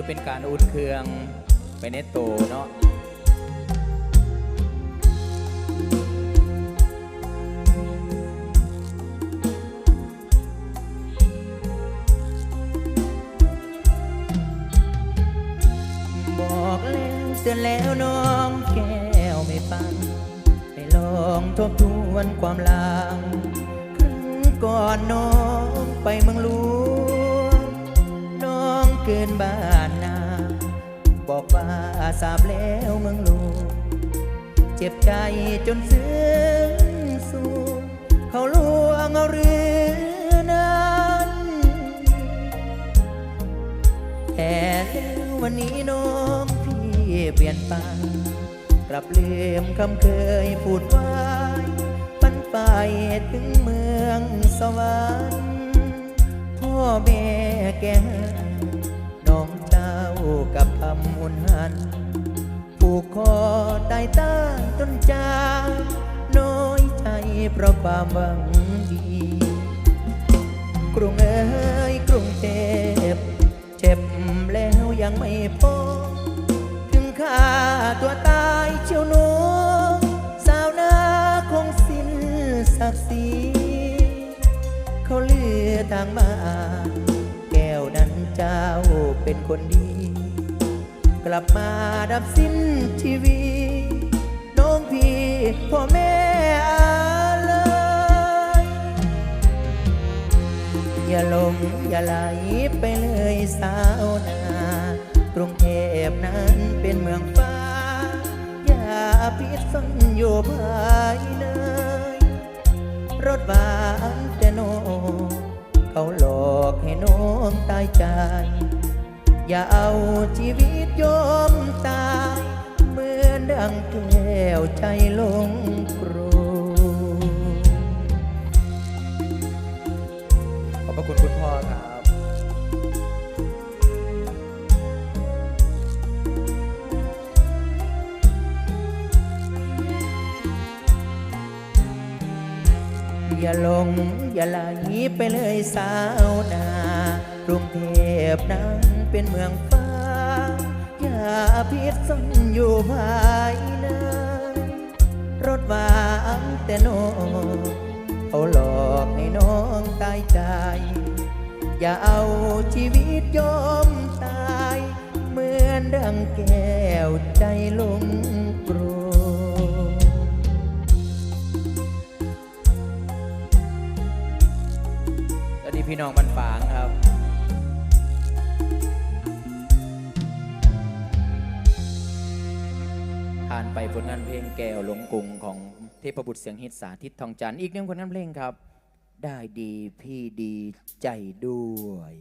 อเป็นการอุ่นเครื่องไปในโตเนาะบอกแล้วเตือนแล้วน้องแก้วไม่ฟังให้ลองทบทวนความลังครั้งก่อนน้องไปเมืองหลวงน้ กินบ้านนา บอกว่าทราบแล้วเมืองหลวงเจ็บใจจนซึ้งสูงเขาลวงเอาเรือนั้นแต่วันนี้น้องพี่เปลี่ยนไปกลับลืมคำเคยพูดว้ปั ใต้ต้นจามน้อยใจเพราะความหวังดี กรุงเอ้ยกรุงเทพเจ็บแล้วยังไม่พอ ถึงฆ่าตัวตายเชียวหนูสาวนาคงสิ้นศักดิ์ศรีเขาเลือทางมาแก้วนั้นเจ้าเป็นคนดี กลับมาดับสิ้นชีวิต พี่พ่อแม่อะไรอย่าลงอย่าไหลไปเลยสาวนา กรุงเทพนั้นเป็นเมืองฟ้า อย่าพิษซ่อนอยู่ภายในรถบานแต่โน เขาหลอกให้น้องตายใจ อย่าเอาชีวิตยอมตาย ดังแก้วใจลงกรขอบพระคุณคุณพ่อครับ อย่าหลงอย่าไหลไปเลยสาวนา กรุงเทพนั้นเป็นเมืองฟ้า พิษซ่อนอยู่ภายในรถวางแต่โนเขาหลอกให้น้องตายใจ อย่าเอาชีวิตยอมตาย เหมือนดังแก้วใจลงกรูสวัสดีพี่น้องบันฝางครับ ไปผลงานเพลงแก้วหลงกุงของเทพบุตรเสียงฮิตสาธิตทองจันทร์อีกหนึ่งผลงานเพลงครับ ได้ดีพี่ดีใจด้วย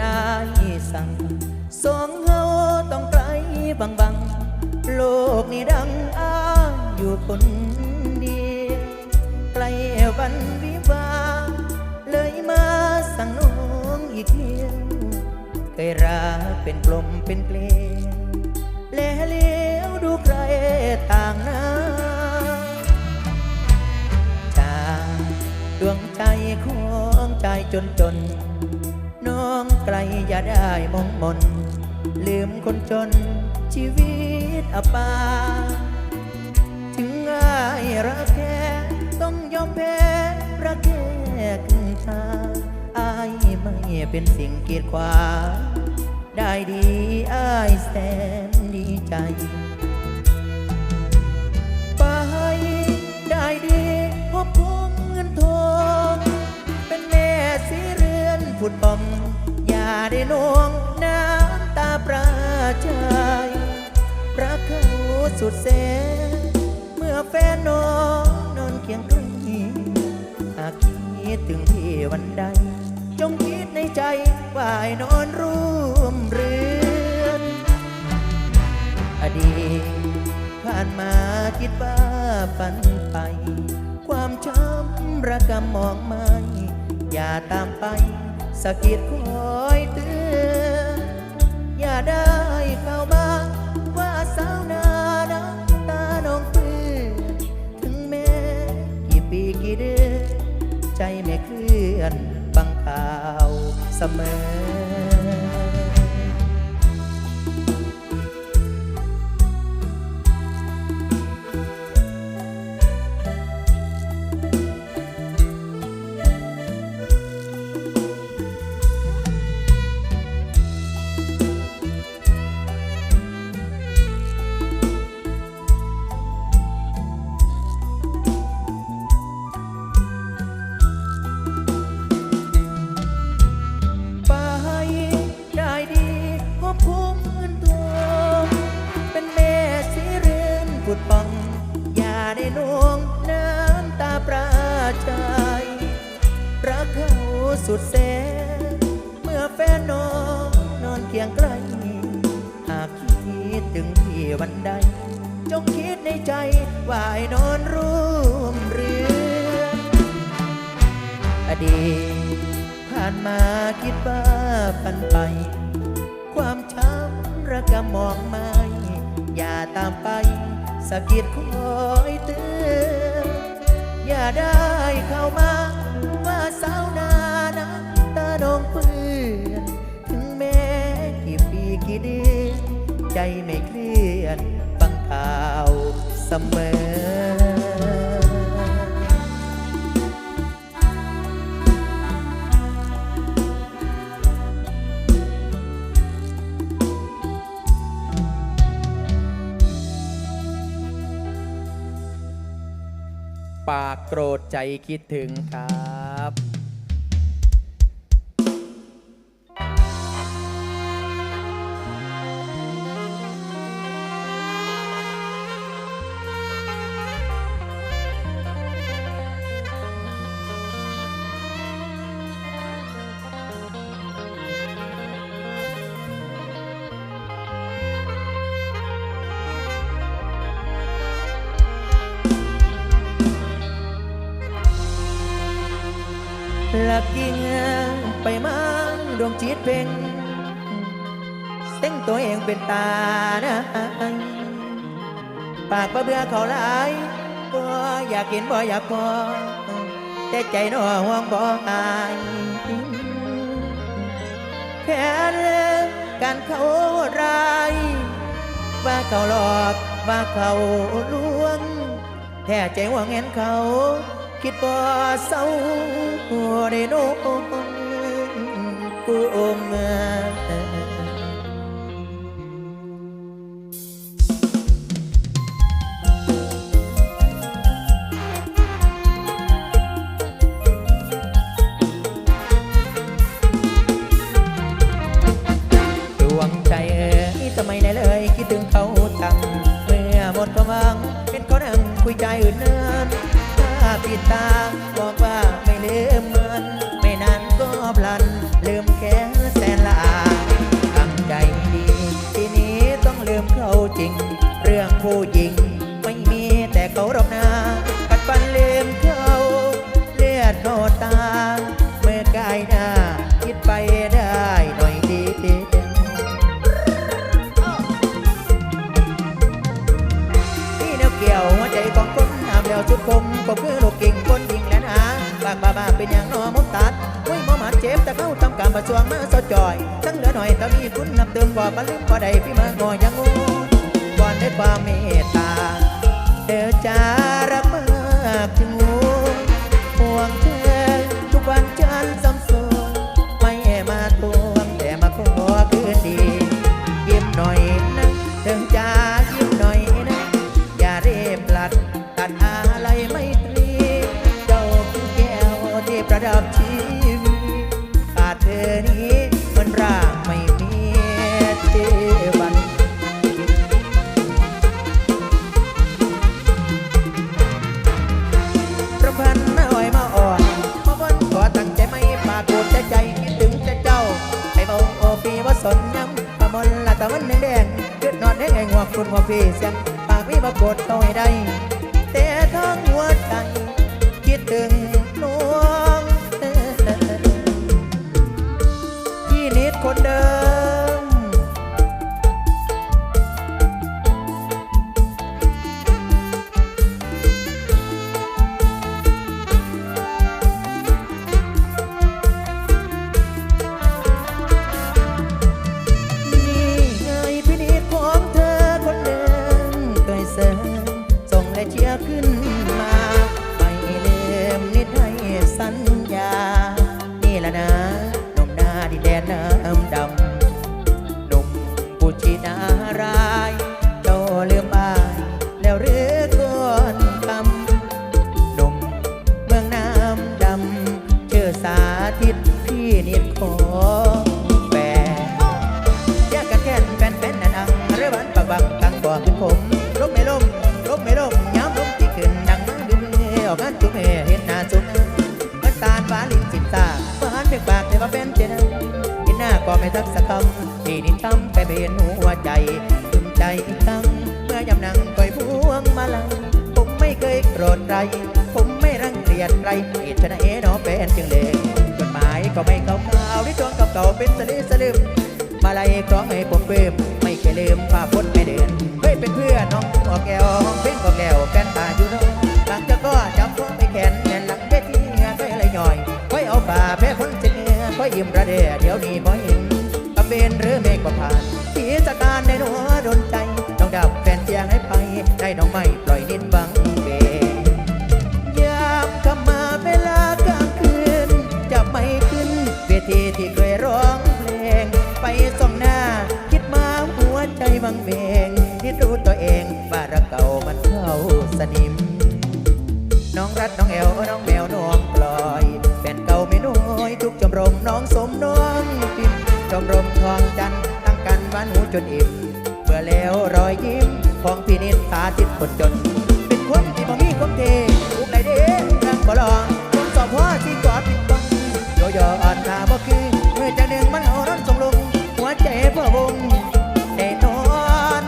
นายสั่งสองเฮาต้องไกลบางบัง โลกนี้ดังอ้างอยู่คนเดียวใกลวันวิวา เลยมาสั่งน้องอีกเที่ยวเคยรักเป็นกลมเป็นเกลียวแลเลี้ยวดูใครต่างหน้าจากดวงใจของใจจนจน ไกลอย่าได้มองมน ลืมคนจนชีวิตอับปาถึงง่ายรักแค่ต้องยอมแพ้รักแค่ครึ่งทาอายไม่เป็นสิ่งเกียดขวาได้ดีอายแสนดีใจ ไปได้ดีพบพงเงินทองเป็นแม่สีเรือนผุดป่อง ได้นวงน้ำตาประชายรักเขาสุดแสนเมื่อแฟนน้องนอนเคียงใกล้หากคิดถึงพี่วันใด จงคิดในใจว่าให้นอนร่วมเรือนอดีตผ่านมาคิดว่าฝันไป ความช้ำระกำมองไม่ อย่าตามไป สะกิดคอยเตือนอย่าได้เข้ามาว่าสาวนาน้ำตาน้องเปื้อนถึงแม้กี่ปีกี่เดือนใจไม่เคลื่อนฟังข่าวเสมอ ผุดป่อง อย่าได้นวงน้ำตาปราชัยรักเขาสุดแสนเมื่อแฟนนอนนอนเคียงใกล้ หากคิดถึงพี่วันใด จงคิดในใจ ว่าให้นอนร่วมเรือนอดีตผ่านมาคิดว่าปันไป ความช้ำระกำมองไม่ อย่าตามไป สะกิดคอยเตือนอย่าได้เข้ามาว่าสาวนาน้ำตาน้องเปื้อนถึงแม้กี่ปีกี่เดือนใจไม่เคลื่อนฟังข่าวเสมอ โกรธใจคิดถึงครับ ลักกิ่งไปมั่งดวงจิตเพ่งเส้งตัวเองเป็นตานะปากบ่เบื่อเขาหลายบ่อยากกินบ่อยากพอแต่ใจน้อห่วงบ่หายแค่เรื่องการเขาร้าย ว่าเขาหลอกว่าเขาลวง แท้ใจว่าเงินเขา คิดว่าเศร้าได้โน้กูอม ถ้ เป็นอย่างนอมุดตัดไว้ยมอหมาเจ็บแต่เข้าทำการประชวงมาสดจอยทั้งเหลือหน่อยแต่มีคุณนับเติมกว่าปลืมกว่าใดพี่มางอยังงูก่อนได้ความเมตตา เดือจารักมากถึงหูห่วงเธอทุกวันจันทร์ มันรากไม่มีเทวันประพันม่อ่อยมาออนมาบนขอตั้ใจไม่ปากโกรใจใจคิดถึงจะเจ้าไอ้เมาโอปีว่าสนย้ำประมนละตะวันแดงๆขึ้นนอนแดงไอ้หัวคุณหัวพี่เสียงปากพี่มโกรเอาให้ได้ สาธิตพี่นิดขอแฟนอยากกันแค่นแฟนแฟนนั่นอังเรือบันปากบังกังบ่ขึ้นผมลมไม่ลมลมไม่ลมย้ำลมที่ขึ้นดังมาเรื่อยๆออกงานจุ๊บเห็นหน้าจุ๊บมันตาลฟ้าลิ้นจิตตาหวานเพียงปากแต่ว่าเป็นเจนะเห็นหน้าก็ไม่ทักสักคำพี่นิดทำไปเป็นหัวใจถึงใจอีกครั้งเมื่อยำนังคอยพวงมาลังผมไม่เคยโกรธใครผมไม่รังเกียจใครเหตุไฉนเอ๋นอเป็นจึงเลย ก็ไม่เก่าเก่าที่จวงกับเก่าเป็นสลิสลืมมาลัยคล้องให้ผมเพิ่มไม่เคยลืมภาพพจน์ไม่เดินเฮ้ยเป็นเพื่อนน้องหัวแก้วห้องเป็นก็แก้วแฟนตาอยู่น้องหลังจากก็จำพ่อไม่แขนแน่นหลังเวทีเงานก็อะไรหน่อยค่อยเอาฝ่าแพ้พ้นเจ็เนื้อค่อยยิ้มระเดะเดี๋ยวนี้พอเห็นกำเบนหรือเมฆก็ผ่านที่จัดการในหัวโดนใจน้องดับแฟนเสียงให้ไปได้น้องไม่ จนอิ่มเบื่อแล้วรอยยิ้มของพี่นิดตาติดคนจน เป็นคนที่บ่มีความเทอุกไหนเด้รังบ่ลองคนสอบพ่อที่กอดปิดบังโยโย่อ่อนตาบ่คือเมื่อจะหนึ่งมันเอาร้อนส่งลง หัวใจเพื่อวงได้นอน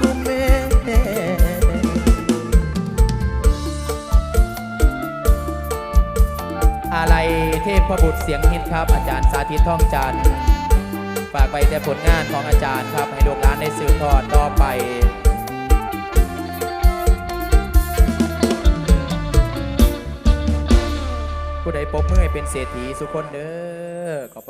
กุมเมอะไรเทพบุตรเสียงฮิตครับ อาจารย์สาธิตท่องจันทร์ฝากไปแต่ผลงานของอาจารย์ครับ ให้ลูกหลานได้สืบทอดต่อไปผู้ใดปกเมือให้เป็นเศรษฐีสุคนเด้อขอบ